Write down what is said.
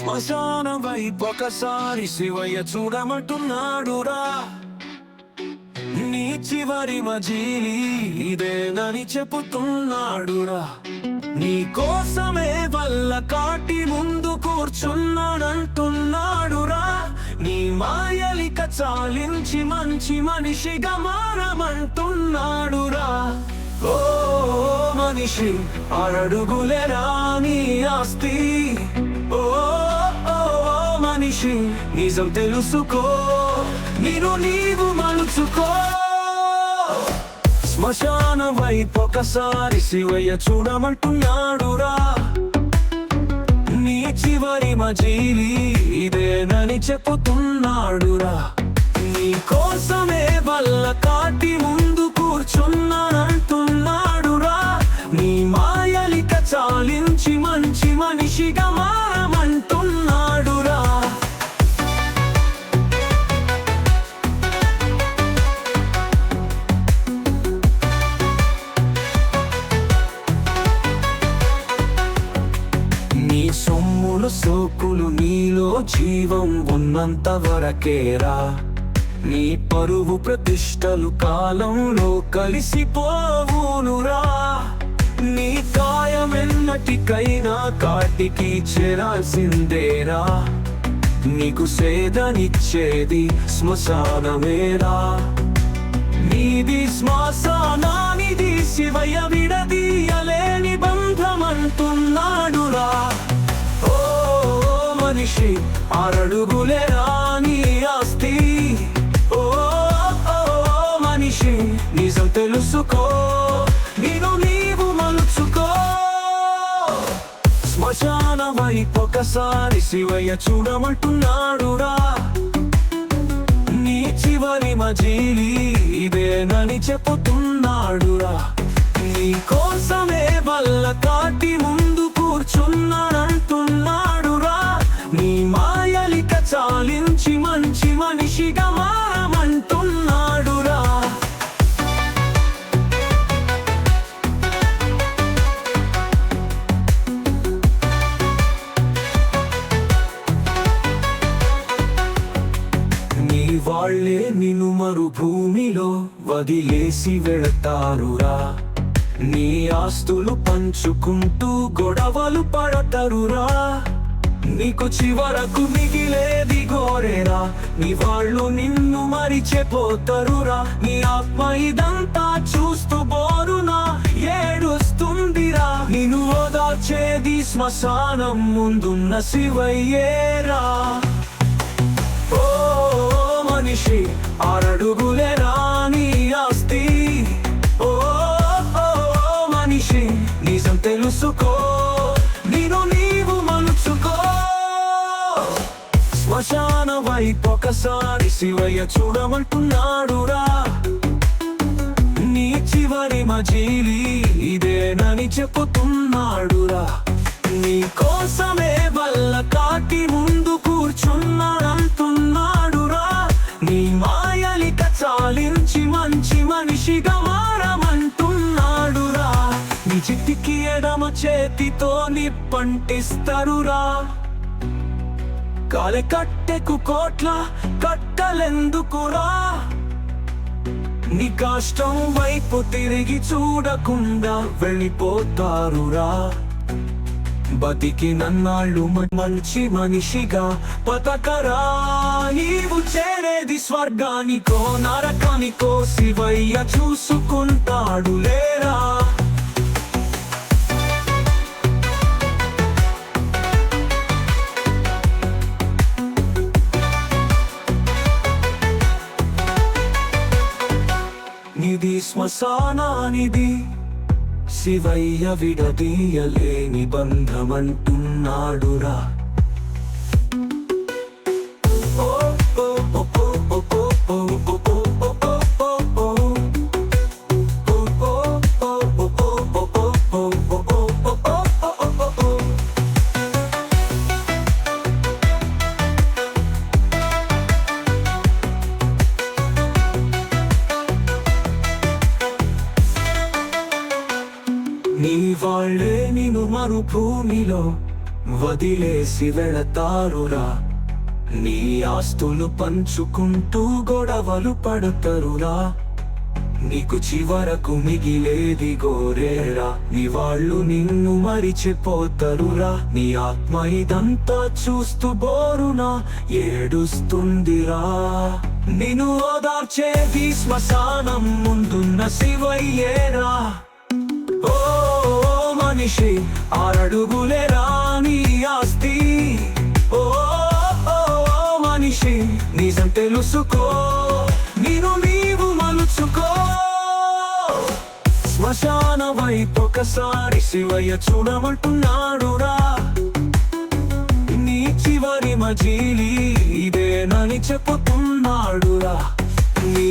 శ్మశాన వైపు ఒకసారి శివయ్య చూడమంటున్నాడురా. నీ చివరి మజీలి ఇదేనని చెబుతున్నాడురా నీ కోసమే వల్ల కాటి ముందు కూర్చున్నాడంటున్నాడురా నీ మాయలిక చాలించి మంచి మనిషిగా మారమంటున్నాడురా. ఓ మనిషి అరడుగులేరా నీ ఆస్తి. మనిషి నిజం తెలుసుకో. నేను నీవు మలుచుకో. శ్మశాన వైపు ఒకసారి శివయ్య చూడమంటున్నాడురా. నీ చివరి మజీలి ఇదేనని చెప్పుతున్నాడురా. నీ కోసమే వల్ల కాటి ముందు కూర్చున్నానంటున్నాడురా. నీ మాయలిక చాలించి మంచి మనిషిగా సొమ్ములు సోకులు నీలో జీవం ఉన్నంత వరకేరా నీ పరువు ప్రతిష్టలు కాలంలో కలిసిపోవునురా నీ కాయమెన్నటికైనా కాటికి చేరాల్సిందేరా నీకు సేదనిచ్చేది శ్మశానమేరా నీది శ్మశానానిది శివయ విడదీయలేని బంధమంటున్నాడురా మనిషి అరడుగులేరా రాని ఆస్తి. ఓ ఓ, మనిషి నిజం తెలుసుకో నేను నీవు మలుచుకో. శ్మశానమై ఒకసారి శివయ్య చూడమంటున్నాడురా. నీ చివరి మజీలి ఇదేనని చెప్పుతున్నాడు. నీ వాళ్ళే నిన్ను మరుభూమిలో వదిలేసి వెళతారురా. నీ ఆస్తులు పంచుకుంటూ గొడవలు పడతారురా. నీకు చివరకు మిగిలేది గోరేరా. నీ వాళ్ళు నిన్ను మరిచిపోతారురా. నీ ఆత్మ ఇదంతా చూస్తూ బోరునా. ఏడుస్తుందిరా. నిన్ను ఓదార్చేది శ్మశానం ముందున్న శివయ్యేరా. మనిషి ఆరడుగులేరా రాని ఆస్తి. ఓ మనిషి నిజం తెలుసుకో నేను నీవు మలుచుకో. శ్మశాన వైపు ఒకసారి శివయ్య చూడమంటున్నాడురా. నీ చివరి మజీలి ఇదేనని చెప్పుతున్నాడురా. నీ కోసమే వల్ల కాకి చేతితో నిప్పంటిస్తారురా కాలె కట్టెకు కోట్ల కట్టలెందుకురా. నీ కష్టం వైపు తిరిగి చూడకుండా వెళ్ళిపోతారురా. బతికి నన్నాళ్ళు మంచి మనిషిగా బతకరా. నీవు చేరేది స్వర్గానికో నరకానికో శివయ్య చూసుకుంటాడు లేరా. శ్మశానానిది. శివయ్య విడదీయలేని బంధమంటున్నాడురా. ఓ ఓ ఓ ఓ ఓ ఓ నీ వాళ్ళే నిన్ను మరుభూమిలో వదిలేసి వెళతారురా. నీ ఆస్తులు పంచుకుంటూ గొడవలు పడతరురా. నీకు చివరకు మిగిలేది గోరేరా. నీ వాళ్ళు నిన్ను మరిచిపోతరురా. నీ ఆత్మ ఇదంతా చూస్తూ బోరునా ఏడుస్తుందిరా. నిన్ను ఓదార్చేది శ్మశానం ముందున్న శివయ్యేరా. ఓ మనిషి ఆరడుగులే రాని ఆస్తి. ఓ మనిషి నిజం తెలుసుకో నేను నీవు మలుచుకో. శ్మశాన వైపు ఒకసారి శివయ్య చూడమంటున్నాడురా. నీ చివరి మజీలి ఇదేనని చెప్పుతున్నాడురా. నీ